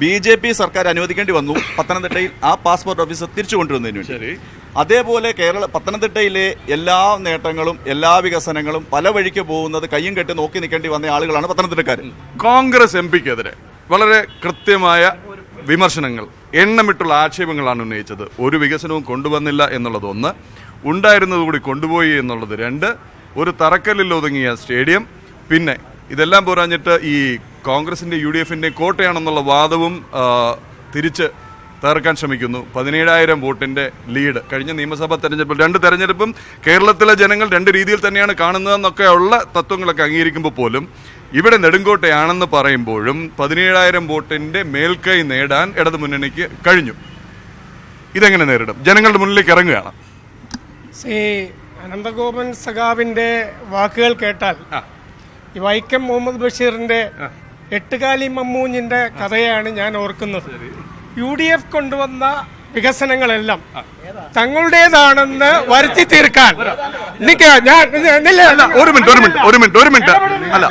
ബി ജെ പി സർക്കാർ അനുവദിക്കേണ്ടി വന്നു പത്തനംതിട്ടയിൽ ആ പാസ്പോർട്ട് ഓഫീസ് തിരിച്ചു കൊണ്ടുവന്നതിന് ശരി. വേണ്ടി അതേപോലെ കേരള പത്തനംതിട്ടയിലെ എല്ലാ നേട്ടങ്ങളും എല്ലാ വികസനങ്ങളും പല വഴിക്ക് പോകുന്നത് കയ്യും കെട്ടി നോക്കി നിൽക്കേണ്ടി വന്ന ആളുകളാണ് പത്തനംതിട്ടക്കാർ കോൺഗ്രസ് എം പിക്കെതിരെ വളരെ കൃത്യമായ വിമർശനങ്ങൾ എണ്ണമിട്ടുള്ള ആക്ഷേപങ്ങളാണ് ഉന്നയിച്ചത്. ഒരു വികസനവും കൊണ്ടുവന്നില്ല എന്നുള്ളത് ഒന്ന് ഉണ്ടായിരുന്നത് കൂടി കൊണ്ടുപോയി എന്നുള്ളത് രണ്ട് ഒരു തറക്കല്ലിൽ ഒതുങ്ങിയ സ്റ്റേഡിയം. പിന്നെ ഇതെല്ലാം പോരാഞ്ഞിട്ട് ഈ കോൺഗ്രസിന്റെ യു ഡി എഫിന്റെ കോട്ടയാണെന്നുള്ള വാദവും തിരിച്ച് തകർക്കാൻ ശ്രമിക്കുന്നു. പതിനേഴായിരം വോട്ടിന്റെ ലീഡ്. കഴിഞ്ഞ നിയമസഭാ തെരഞ്ഞെടുപ്പിൽ രണ്ട് തെരഞ്ഞെടുപ്പും കേരളത്തിലെ ജനങ്ങൾ രണ്ട് രീതിയിൽ തന്നെയാണ് കാണുന്നതെന്നൊക്കെ ഉള്ള തത്വങ്ങളൊക്കെ അംഗീകരിക്കുമ്പോൾ പോലും ഇവിടെ നെടുങ്കോട്ടയാണെന്ന് പറയുമ്പോഴും പതിനേഴായിരം വോട്ടിന്റെ മേൽക്കൈ നേടാൻ ഇടതു മുന്നണിക്ക് കഴിഞ്ഞു. ഇതെങ്ങനെ നേരിടും? ജനങ്ങളുടെ മുന്നിലേക്ക് ഇറങ്ങുകയാണ്. ശ്രീ അനന്തഗോപൻ സഖാവിന്റെ വാക്കുകൾ കേട്ടാൽ ഈ വൈക്കം മുഹമ്മദ് ബഷീറിന്റെ എട്ടുകാലി മമ്മൂഞ്ഞിന്റെ കഥയാണ് ഞാൻ ഓർക്കുന്നത്. യു ഡി എഫ് കൊണ്ടുവന്ന വികസനങ്ങളെല്ലാം തങ്ങളുടേതാണെന്ന് വരുത്തി തീർക്കാൻ. നിക്ക, ഞാൻ അല്ല ഒരു മിനിറ്റ് ഒരു മിനിറ്റ് ഒരു മിനിറ്റ് ഒരു മിനിറ്റ്. അല്ല.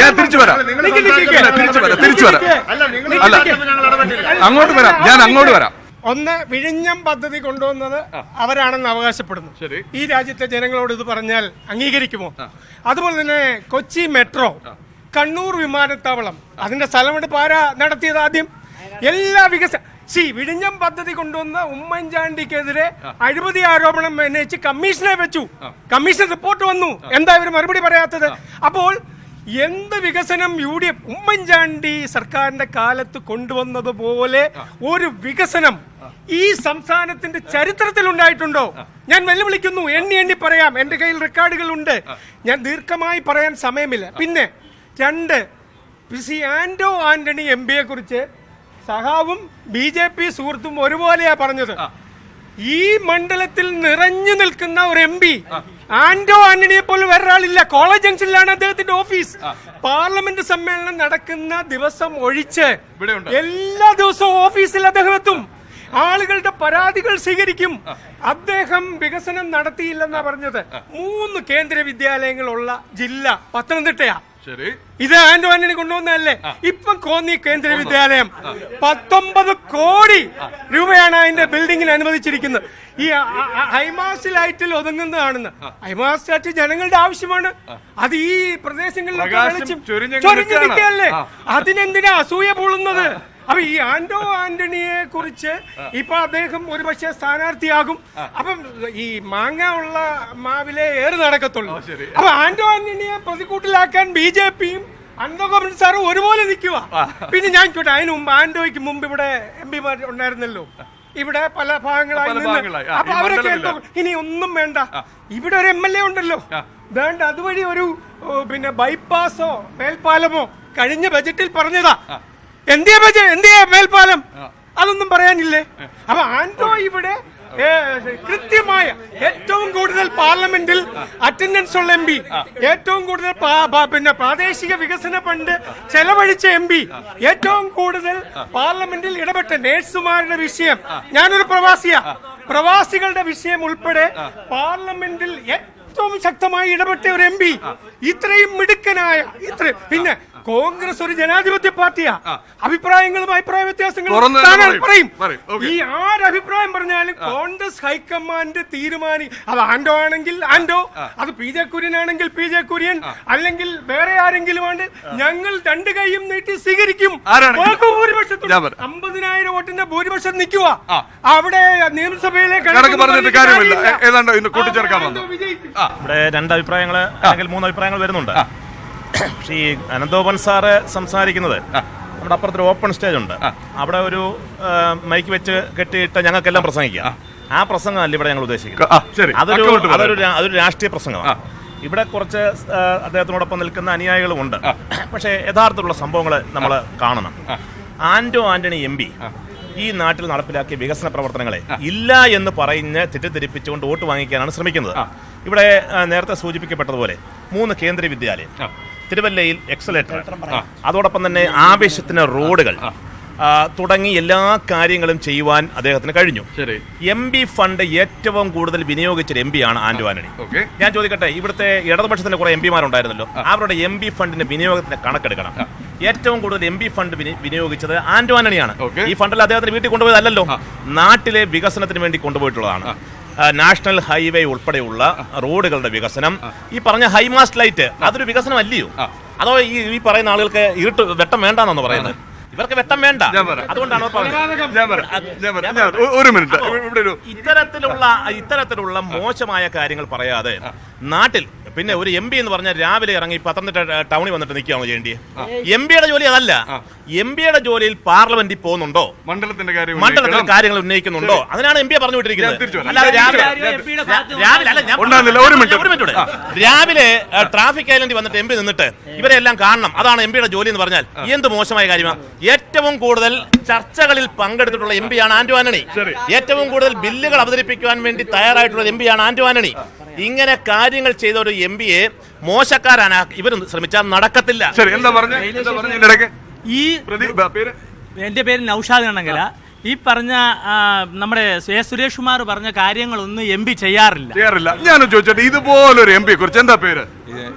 ഞാൻ തിരിച്ചു വരാം. തിരിച്ചു വരാം. തിരിച്ചു വരാം. അല്ല അങ്ങോട്ട് വരാം. ഞാൻ അങ്ങോട്ട് വരാം. ഒന്ന് വിഴിഞ്ഞം പദ്ധതി കൊണ്ടുവന്നത് അവരാണെന്ന് അവകാശപ്പെടുന്നു. ശരി. ഈ രാജ്യത്തെ ജനങ്ങളോട് ഇത് പറഞ്ഞാൽ അംഗീകരിക്കുമോ? അതുപോലെ തന്നെ കൊച്ചി മെട്രോ കണ്ണൂർ വിമാനത്താവളം അതിന്റെ സ്ഥലമെടുപ്പ് ആരാ നടത്തിയത് ആദ്യം? എല്ലാ വികസന സി വിഴിഞ്ഞം പദ്ധതി കൊണ്ടുവന്ന ഉമ്മൻചാണ്ടിക്കെതിരെ അഴിമതി ആരോപണം ഉന്നയിച്ച് കമ്മീഷനെ വെച്ചു. കമ്മീഷൻ റിപ്പോർട്ട് വന്നു. എന്താ ഇവർ മറുപടി പറയാത്തത്? അപ്പോൾ എന്ത് വികസനം യു ഡി എഫ് ഉമ്മൻചാണ്ടി സർക്കാരിന്റെ കാലത്ത് കൊണ്ടുവന്നതുപോലെ ഒരു വികസനം ഈ സംസ്ഥാനത്തിന്റെ ചരിത്രത്തിൽ ഉണ്ടായിട്ടുണ്ടോ? ഞാൻ വെല്ലുവിളിക്കുന്നു. എണ്ണി എണ്ണി പറയാം. എന്റെ കയ്യിൽ റെക്കോർഡുകൾ ഉണ്ട്. ഞാൻ ദീർഘമായി പറയാൻ സമയമില്ല. പിന്നെ രണ്ട് സി ആന്റോ ആന്റണി എം പിയെ കുറിച്ച് സഹാവും ബി ജെ പി സുഹൃത്തും ഒരുപോലെയാ പറഞ്ഞത്. ഈ മണ്ഡലത്തിൽ നിറഞ്ഞു നിൽക്കുന്ന ഒരു എം പി ആന്റോ ആന്റണിയെ പോലെ വേറൊരാളില്ല. കോളേജ് ജംഗ്ഷനിലാണ് അദ്ദേഹത്തിന്റെ ഓഫീസ്. പാർലമെന്റ് സമ്മേളനം നടക്കുന്ന ദിവസം ഒഴിച്ച്. എല്ലാ ദിവസവും ഓഫീസിൽ അദ്ദേഹം എത്തും ആളുകളുടെ പരാതികൾ സ്വീകരിക്കും. അദ്ദേഹം വികസനം നടത്തിയില്ലെന്നാ പറഞ്ഞത്. മൂന്ന് കേന്ദ്ര വിദ്യാലയങ്ങളുള്ള ജില്ല പത്തനംതിട്ടയാ. ശരി ഇത് ആന്റോ ആന്റണി കൊണ്ടുവന്നതല്ലേ? ഇപ്പം കോന്നി കേന്ദ്ര വിദ്യാലയം. പത്തൊമ്പത് കോടി രൂപയാണ് അതിന്റെ ബിൽഡിങ്ങിന് അനുവദിച്ചിരിക്കുന്നത്. ഈ ഹൈമാസ് ലൈറ്റിൽ ഒതുങ്ങുന്നതാണെന്ന്. ഹൈമാസ് ലൈറ്റ് ജനങ്ങളുടെ ആവശ്യമാണ്. അത് ഈ പ്രദേശങ്ങളിലൊക്കെ. അതിനെന്തിനാ അസൂയ പൊളുന്നത്? അപ്പൊ ഈ ആന്റോ ആന്റണിയെ കുറിച്ച് ഇപ്പൊ അദ്ദേഹം ഒരുപക്ഷെ സ്ഥാനാർത്ഥിയാകും. അപ്പം ഈ മാങ്ങ ഉള്ള മാവിലെ ഏറ് നടക്കത്തുള്ളൂ. അപ്പൊ ആന്റോ ആന്റണിയെ പ്രതികൂട്ടിലാക്കാൻ ബി ജെ പിയും അന്തോഗമൻ സാറും ഒരുപോലെ നിൽക്കുക. പിന്നെ ഞാൻ ചോട്ടെ അതിന് മുമ്പ് ആന്റോയ്ക്ക് മുമ്പ് ഇവിടെ എം പിമാർ ഉണ്ടായിരുന്നല്ലോ? ഇവിടെ പല ഭാഗങ്ങളായി നിന്ന്. അപ്പൊ അവരൊക്കെ എന്തോ ഇനി ഒന്നും വേണ്ട. ഇവിടെ ഒരു എം എൽ എ ഉണ്ടല്ലോ. വേണ്ട അതുവഴി ഒരു പിന്നെ ബൈപ്പാസോ മേൽപ്പാലമോ കഴിഞ്ഞ ബജറ്റിൽ പറഞ്ഞതാ. എന്തിയാ എന്തിയാ മേൽപ്പാലം? അതൊന്നും പറയാനില്ലേ? അപ്പൊ ആന്റോ ഇവിടെ കൃത്യമായ ഏറ്റവും കൂടുതൽ പാർലമെന്റിൽ അറ്റൻഡൻസ് ഉള്ള എം പി ഏറ്റവും കൂടുതൽ പിന്നെ പ്രാദേശിക വികസന ഫണ്ട് ചെലവഴിച്ച എം പി ഏറ്റവും കൂടുതൽ പാർലമെന്റിൽ ഇടപെട്ട നേഴ്സുമാരുടെ വിഷയം. ഞാനൊരു പ്രവാസിയാ. പ്രവാസികളുടെ വിഷയം ഉൾപ്പെടെ പാർലമെന്റിൽ ഏറ്റവും ശക്തമായി ഇടപെട്ട ഒരു എം പി ഇത്രയും മിടുക്കനായ ഇത്ര പിന്നെ കോൺഗ്രസ് ഒരു ജനാധിപത്യ പാർട്ടിയാ. അഭിപ്രായങ്ങളും അഭിപ്രായ വ്യത്യാസങ്ങളും താങ്കൾ പറയും. ഈ ആരഭിപ്രായം അഭിപ്രായം പറഞ്ഞാലും കോൺഗ്രസ് ഹൈക്കമാൻഡ് തീരുമാനി അത് ആൻഡോ ആണെങ്കിൽ ആൻഡോ അത് പി ജെ കുര്യൻ ആണെങ്കിൽ പി ജെ കുര്യൻ അല്ലെങ്കിൽ വേറെ ആരെങ്കിലും ആണ്. ഞങ്ങൾ രണ്ട് കൈയും നീട്ടി സ്വീകരിക്കും. അമ്പതിനായിരം വോട്ടിന്റെ ഭൂരിപക്ഷം നിൽക്കുക അവിടെ നിയമസഭയിലെ ഇവിടെ രണ്ട് അഭിപ്രായങ്ങൾ അല്ലെങ്കിൽ മൂന്ന് അഭിപ്രായങ്ങൾ വരുന്നുണ്ട്. ഈ അനന്തോപൻ സാറ് സംസാരിക്കുന്നത്. നമ്മുടെ അപ്പുറത്തൊരു ഓപ്പൺ സ്റ്റേജ് ഉണ്ട്. അവിടെ ഒരു മൈക്ക് വെച്ച് കെട്ടിയിട്ട് ഞങ്ങൾക്കെല്ലാം പ്രസംഗിക്കാം. ആ. പ്രസംഗമല്ല ഇവിടെ ഞങ്ങൾ ഉദ്ദേശിക്കുന്നത്. അതൊരു അതൊരു രാഷ്ട്രീയ പ്രസംഗമാണ്. ഇവിടെ കുറച്ച് അദ്ദേഹത്തിനോടൊപ്പം നിൽക്കുന്ന അനുയായികളും ഉണ്ട്. പക്ഷേ യഥാർത്ഥത്തിലുള്ള സംഭവങ്ങൾ നമ്മൾ കാണണം. ആന്റോ ആന്റണി എം പി ഈ നാട്ടിൽ നടപ്പിലാക്കിയ വികസന പ്രവർത്തനങ്ങളെ ഇല്ല എന്ന് പറഞ്ഞ് തെറ്റിദ്ധരിപ്പിച്ചുകൊണ്ട് വോട്ട് വാങ്ങിക്കാനാണ് ശ്രമിക്കുന്നത്. ഇവിടെ നേരത്തെ സൂചിപ്പിക്കപ്പെട്ടതുപോലെ മൂന്ന് കേന്ദ്രീയ വിദ്യാലയം. തിരുവല്ലയിൽ എക്സലേറ്റർ അതോടൊപ്പം തന്നെ ആവശ്യത്തിന് റോഡുകൾ. തുടങ്ങി എല്ലാ കാര്യങ്ങളും ചെയ്യുവാൻ അദ്ദേഹത്തിന് കഴിഞ്ഞു. ശരി. എം പി ഫണ്ട് ഏറ്റവും കൂടുതൽ വിനിയോഗിച്ചൊരു എം പി ആണ് ആന്റോ ആന്റണി. ഞാൻ ചോദിക്കട്ടെ ഇവിടുത്തെ ഇടതുപക്ഷത്തിന്റെ കുറെ എം പിമാരുണ്ടായിരുന്നല്ലോ അവരുടെ എം പി ഫണ്ടിന്റെ വിനിയോഗത്തിന്റെ കണക്കെടുക്കണം. ഏറ്റവും കൂടുതൽ എം പി ഫണ്ട് വിനി- വിനിയോഗിച്ചത് ആന്റോ ആന്റണിയാണ്. ഈ ഫണ്ടിൽ അദ്ദേഹത്തിന് വീട്ടിൽ കൊണ്ടുപോയതല്ലോ നാട്ടിലെ വികസനത്തിന് വേണ്ടി കൊണ്ടുപോയിട്ടുള്ളതാണ്. നാഷണൽ ഹൈവേ ഉൾപ്പെടെയുള്ള റോഡുകളുടെ വികസനം. ഈ പറഞ്ഞ ഹൈമാസ്റ്റ് ലൈറ്റ് അതൊരു വികസനം അല്ലയോ അതോ ഈ ഈ പറയുന്ന ആളുകൾക്ക് ഇരുട്ട് വെട്ടം വേണ്ടാന്നാണ് പറയുന്നത്? ഇവർക്ക് വെട്ടം വേണ്ട. അതുകൊണ്ടാണ് ഒരു മിനിറ്റ്. ഇവിടെ ഇത്തരത്തിലുള്ള ഇത്തരത്തിലുള്ള മോശമായ കാര്യങ്ങൾ പറയാതെ നാട്ടിൽ പിന്നെ ഒരു എം പി എന്ന് പറഞ്ഞാൽ രാവിലെ ഇറങ്ങി പത്തനംതിട്ട ടൗണിൽ വന്നിട്ട് നിൽക്കുകയാണ് ചെയ്യേണ്ടി എം പിയുടെ ജോലി അതല്ല. എം പിയുടെ ജോലിയിൽ പാർലമെന്റിൽ പോകുന്നുണ്ടോ? മണ്ഡലത്തിന്റെ ഉന്നയിക്കണം. കാര്യങ്ങൾ ഉന്നയിക്കുന്നുണ്ടോ? അതിനാണ് എം പിയെ പറഞ്ഞു വിട്ടിരിക്കുന്നത്. അല്ലാതെ രാവിലെ. രാവിലെ ട്രാഫിക് ഐലൻഡിൽ വന്നിട്ട് എം പി നിന്നിട്ട് ഇവരെല്ലാം കാണണം. അതാണ് എം പിയുടെ ജോലി എന്ന് പറഞ്ഞാൽ എന്ത് മോശമായ കാര്യമാണ് ഏറ്റവും കൂടുതൽ ചർച്ചകളിൽ പങ്കെടുത്തിട്ടുള്ള എം പിയാണ് ആന്റോ ആന്റണി. ഏറ്റവും കൂടുതൽ ബില്ലുകൾ അവതരിപ്പിക്കുവാൻ വേണ്ടി തയ്യാറായിട്ടുള്ള എം പിയാണ് ആന്റോ ആന്റണി. ഇങ്ങനെ കാര്യങ്ങൾ ചെയ്ത ഒരു എം പിയെ മോശക്കാരാണ്. ഇവർ ശ്രമിച്ചാൽ നടക്കത്തില്ല. ശരി എന്താ പറഞ്ഞ? എന്താ പറഞ്ഞ ഇതിന്റെ ഈ എന്റെ പേര് നൌഷാദ് കണ്ണങ്കല. ഈ പറഞ്ഞ നമ്മുടെ എ സുരേഷ് കുമാർ പറഞ്ഞ കാര്യങ്ങളൊന്നും എം പി ചെയ്യാറില്ല. ചെയ്യാറില്ല. ഞാനും ചോദിച്ചോട്ടെ ഇതുപോലൊരു എം പിയെ കുറിച്ച്. എന്താ പേര്?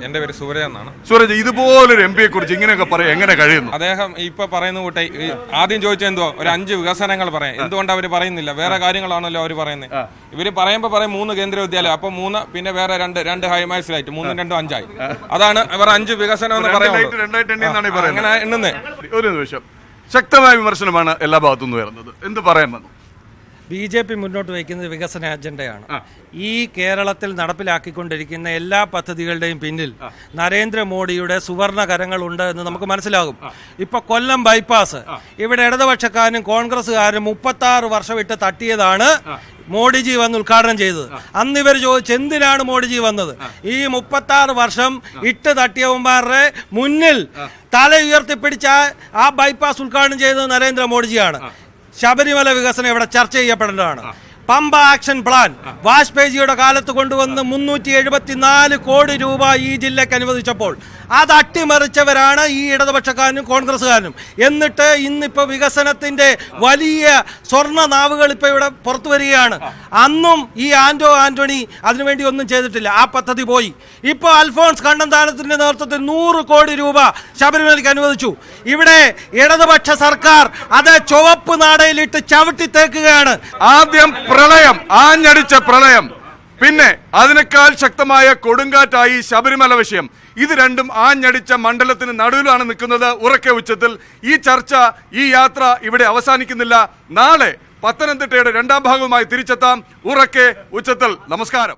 എന്റെ പേര് സൂര്യ എന്നാണ്. സൂരജ് ഇതുപോലൊരു എം പിയെ കുറിച്ച് ഇങ്ങനെയൊക്കെ പറയാം എങ്ങനെ കഴിയുന്നു? അദ്ദേഹം ഇപ്പൊ പറയുന്ന കൂട്ടെ ഈ ആദ്യം ചോദിച്ച എന്തോ ഒരു അഞ്ച് വികസനങ്ങൾ പറയാം. എന്തുകൊണ്ട് അവർ പറയുന്നില്ല? വേറെ കാര്യങ്ങളാണല്ലോ അവർ പറയുന്നത് ഇവർ പറയുമ്പോ പറയും മൂന്ന് കേന്ദ്ര വിദ്യാലയം അപ്പൊ മൂന്ന് പിന്നെ വേറെ രണ്ട് രണ്ട് ഹൈമാസ് ലൈറ്റ് മൂന്നും രണ്ടും അഞ്ചായി. അതാണ് അവർ അഞ്ച് വികസനം എന്ന് പറയുന്നത്. അങ്ങനെ എണ്ണുന്നേ. ഒരു നിമിഷം. ശക്തമായ വിമർശനമാണ് എല്ലാ ഭാഗത്തുനിന്ന് വരുന്നത് എന്ത് പറയാൻ വന്നു? ബി ജെ പി മുന്നോട്ട് വയ്ക്കുന്നത് വികസന അജണ്ടയാണ്. ഈ കേരളത്തിൽ നടപ്പിലാക്കിക്കൊണ്ടിരിക്കുന്ന എല്ലാ പദ്ധതികളുടെയും പിന്നിൽ നരേന്ദ്രമോദിയുടെ സുവർണ കരങ്ങളുണ്ട് എന്ന് നമുക്ക് മനസ്സിലാകും. ഇപ്പൊ കൊല്ലം ബൈപ്പാസ്. ഇവിടെ ഇടതുപക്ഷക്കാരനും കോൺഗ്രസ്സുകാരനും മുപ്പത്തി ആറ് വർഷം ഇട്ട് തട്ടിയതാണ് മോഡിജി വന്ന് ഉദ്ഘാടനം ചെയ്തത്. അന്ന് ഇവർ ചോദിച്ചു എന്തിനാണ് മോഡിജി വന്നത്? ഈ മുപ്പത്തി ആറ് വർഷം ഇട്ട് തട്ടിയവന്മാരുടെ മുന്നിൽ തല ഉയർത്തിപ്പിടിച്ച ആ ബൈപ്പാസ് ഉദ്ഘാടനം ചെയ്തത് നരേന്ദ്രമോദിജിയാണ്. ശബരിമല വികസനം ഇവിടെ ചർച്ച ചെയ്യപ്പെടേണ്ടതാണ്. Pamba action plan. വാജ്പേയിജിയുടെ കാലത്ത് കൊണ്ടുവന്ന് മുന്നൂറ്റി എഴുപത്തിനാല് കോടി രൂപ ഈ ജില്ലയ്ക്ക് അനുവദിച്ചപ്പോൾ അത് അട്ടിമറിച്ചവരാണ് ഈ ഇടതുപക്ഷക്കാരനും കോൺഗ്രസ്സുകാരനും. എന്നിട്ട് ഇന്നിപ്പോ വികസനത്തിന്റെ വലിയ സ്വർണ നാവുകൾ ഇപ്പോൾ ഇവിടെ പുറത്തു വരികയാണ്. അന്നും ഈ ആന്റോ ആന്റണി അതിനുവേണ്ടി ഒന്നും ചെയ്തിട്ടില്ല. ആ പദ്ധതി പോയി. ഇപ്പോൾ അൽഫോൺസ് കണ്ണന്താനത്തിന്റെ നേതൃത്വത്തിൽ നൂറ് കോടി രൂപ ശബരിമലയ്ക്ക് അനുവദിച്ചു. ഇവിടെ ഇടതുപക്ഷ സർക്കാർ അത് ചുവപ്പ് നാടയിലിട്ട് ചവിട്ടി തേക്കുകയാണ് ആദ്യം പ്രളയം ആഞ്ഞടിച്ച പ്രളയം. പിന്നെ അതിനേക്കാൾ ശക്തമായ കൊടുങ്കാറ്റായി ശബരിമല വിഷയം. ഇത് രണ്ടും ആഞ്ഞടിച്ച മണ്ഡലത്തിന് നടുവിലാണ് നിൽക്കുന്നത് ഉറക്കെ ഉച്ചത്തിൽ. ഈ ചർച്ച ഈ യാത്ര ഇവിടെ അവസാനിക്കുന്നില്ല. നാളെ പത്തനംതിട്ടയുടെ രണ്ടാം ഭാഗവുമായി തിരിച്ചെത്താം ഉറക്കെ ഉച്ചത്തിൽ. നമസ്കാരം.